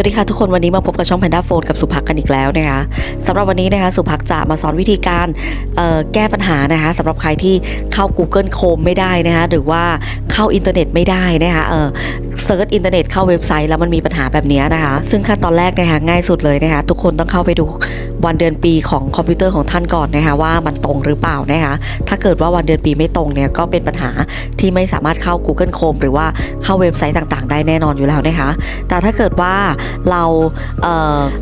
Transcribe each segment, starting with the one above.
วัสดีค่ะทุกคนวันนี้มาพบกับช่องแพนด้าโฟนกับสุภักกันอีกแล้วนะคะสำหรับวันนี้นะคะสุภักจะมาสอนวิธีการแก้ปัญหานะคะสำหรับใครที่เข้า Google Chrome ไม่ได้นะคะหรือว่าเข้าอินเทอร์เน็ตไม่ได้นะคะเออเซิร์ชอินเทอร์เน็ตเข้าเว็บไซต์แล้วมันมีปัญหาแบบนี้นะคะ ซึ่งขั้นตอนแรกนะคะง่ายสุดเลยนะคะทุกคนต้องเข้าไปดูวันเดือนปีของคอมพิวเตอร์ของท่านก่อนนะคะว่ามันตรงหรือเปล่านะคะถ้าเกิดว่าวันเดือนปีไม่ตรงเนี่ยก็เป็นปัญหาที่ไม่สามารถเข้า Google Chrome หรือว่าเข้าเว็บไซต์ต่างๆ ได้แน่นอนอยู่แล้วนะคะแต่ถ้าเกิดว่า เราเ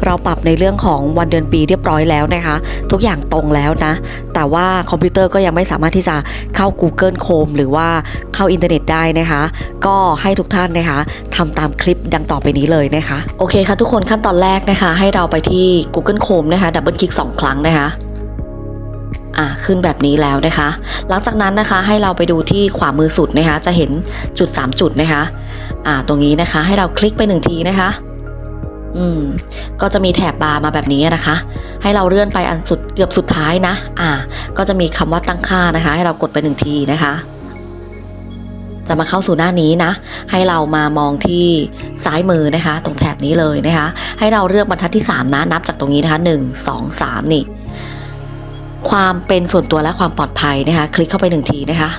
เราปรับในเรื่องของวันเดือนปีเรียบร้อยแล้วนะคะ ทุกอย่างตรงแล้วนะ แต่ว่าคอมพิวเตอร์ก็ยังไม่สามารถที่จะเข้า Google Chrome หรือว่าเข้าอินเทอร์เน็ตได้นะคะ ก็ให้ทุกท่านนะคะทำตามคลิปดังต่อไปนี้เลยนะคะ โอเคค่ะทุกคนขั้นตอนแรกนะคะ ให้เราไปที่ Google Chrome นะคะดับเบิลคลิก2 ครั้งนะคะอ่าขึ้นแบบนี้แล้วนะคะ หลังจากนั้นนะคะให้เราไปดูที่ขวามือสุดนะคะ จะเห็นจุด 3 จุดนะคะอ่าตรงนี้นะคะให้เราคลิกไปหนึ่งทีนะคะ อืม ก็จะมีแถบบาร์มาแบบนี้นะคะ ให้เราเลื่อนไปอันสุดเกือบสุดท้ายนะ อ่า ก็จะมีคำว่าตั้งค่านะคะ ให้เรากดไปหนึ่งทีนะคะ จะมาเข้าสู่หน้านี้นะ ให้เรามามองที่ซ้ายมือนะคะ ตรงแถบนี้เลยนะคะ ให้เราเลือกบรรทัดที่ 3 นะ นับจากตรงนี้นะคะ 1 2 3 นี่ ความเป็นส่วนตัวและความปลอดภัยนะคะ คลิกเข้าไปหนึ่งทีนะคะ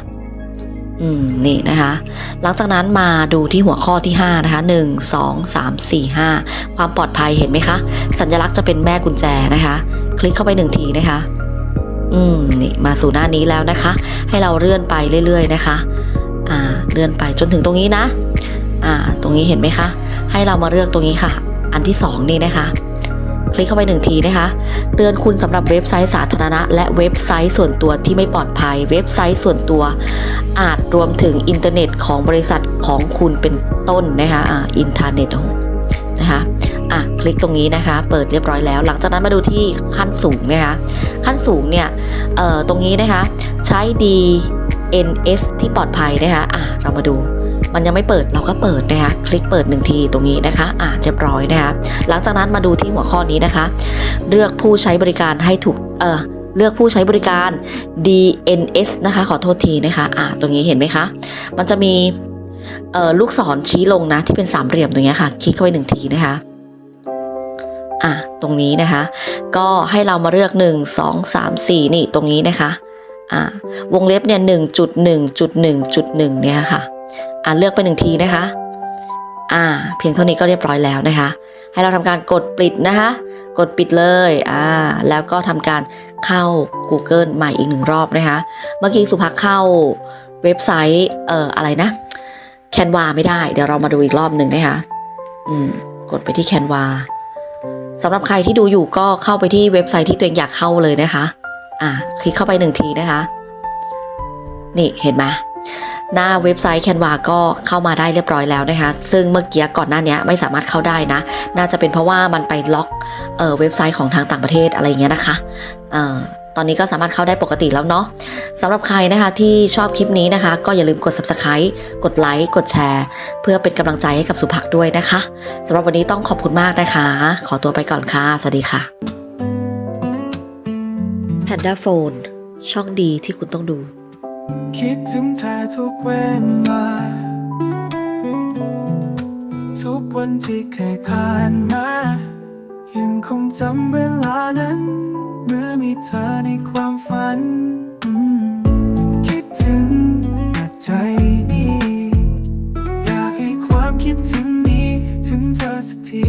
อืมนี่นะคะ หลังจากนั้นมาดูที่หัวข้อที่ 5 นะคะ 1 2 3 4 5 ความปลอดภัยเห็นไหมคะ สัญลักษณ์จะเป็นแม่กุญแจนะคะ คลิกเข้าไปหนึ่งทีนะคะ อืมนี่มาสู่หน้านี้แล้วนะคะ ให้เราเลื่อนไปเรื่อย ๆ นะคะ อ่าเลื่อนไปจนถึงตรงนี้นะ อ่า ตรงนี้เห็นไหมคะ ให้เรามาเลือกตรงนี้ค่ะ อันที่ 2 นี่นะคะ คลิกเข้าไปหนึ่งทีนะคะ เตือนคุณสำหรับเว็บไซต์สาธารณะ และเว็บไซต์ส่วนตัวที่ไม่ปลอดภัย เว็บไซต์ส่วนตัว อาจรวมถึงอินเทอร์เน็ตของบริษัทของคุณเป็นต้นนะคะอ่าอินเทอร์เน็ตนะคะอะคลิกตรงนี้นะคะ เปิดเรียบร้อยแล้ว หลังจากนั้นมาดูที่ขั้นสูงนะคะ ขั้นสูงเนี่ยเอ่อตรงนี้นะคะ ใช้ DNS ที่ปลอดภัยนะคะอะเรามาดู มันยังไม่เปิดเราก็เปิดนะคะคลิกเปิดหนึ่งทีตรงนี้นะคะ อ่านเรียบร้อยนะคะหลังจากนั้นมาดูที่หัวข้อนี้นะคะ เลือกผู้ใช้บริการให้ถูกเออเลือกผู้ใช้บริการ DNS นะคะ ขอโทษทีนะคะ อ่า ตรงนี้เห็นไหมคะ มันจะมีลูกศรชี้ลงนะ ที่เป็นสามเหลี่ยมตรงนี้ค่ะ คลิกเข้าไปหนึ่งทีนะคะ อะตรงนี้นะคะ ก็ให้เรามาเลือก 1 2 3 4 นี่ตรงนี้นะคะ อ่าวงเล็บเนี่ย1จุด1จุด1จุด1เนี่ยค่ะ อ่าเลือกไปหนึ่งทีนะคะ อ่า เพียงเท่านี้ก็เรียบร้อยแล้วนะคะ ให้เราทำการกดปิดนะคะ กดปิดเลย อ่า แล้วก็ทำการเข้า Google ใหม่อีกหนึ่งรอบนะคะ เมื่อกี้สุภักเข้าเว็บไซต์เอ่ออะไรนะแคนวาไม่ได้ เดี๋ยวเรามาดูอีกรอบหนึ่งนะคะ อืม กดไปที่แคนวาสำหรับใครที่ดูอยู่ก็เข้าไปที่เว็บไซต์ที่ตัวเองอยากเข้าเลยนะคะ อ่า คลิกเข้าไปหนึ่งทีนะคะ นี่เห็นไหม หน้าเว็บไซต์ Canva ก็เข้ามาได้เรียบร้อยแล้วนะคะ ซึ่งเมื่อกี้ก่อนหน้านี้ไม่สามารถเข้าได้นะ น่าจะเป็นเพราะว่ามันไปล็อกเออเว็บไซต์ของทางต่างประเทศอะไรอย่างเงี้ยนะคะออตอนนี้ก็สามารถเข้าได้ปกติแล้วเนาะสำหรับใครนะคะที่ชอบคลิปนี้นะคะ ก็อย่าลืมกด subscribe กดไลค์กดแชร์ เพื่อเป็นกำลังใจให้กับสุภักด้วยนะคะสำหรับวันนี้ต้องขอบคุณมากนะคะ ขอตัวไปก่อนค่ะ สวัสดีค่ะ Panda Phone ช่องดีที่คุณต้องดู คิดถึงเธอทุกเวลา ทุกวันที่เคยผ่านมายังคงจำเวลานั้น เมื่อมีเธอในความฝัน คิดถึงแต่ใจนี้ อยากให้ความคิดถึงนี้ ถึงเธอสักที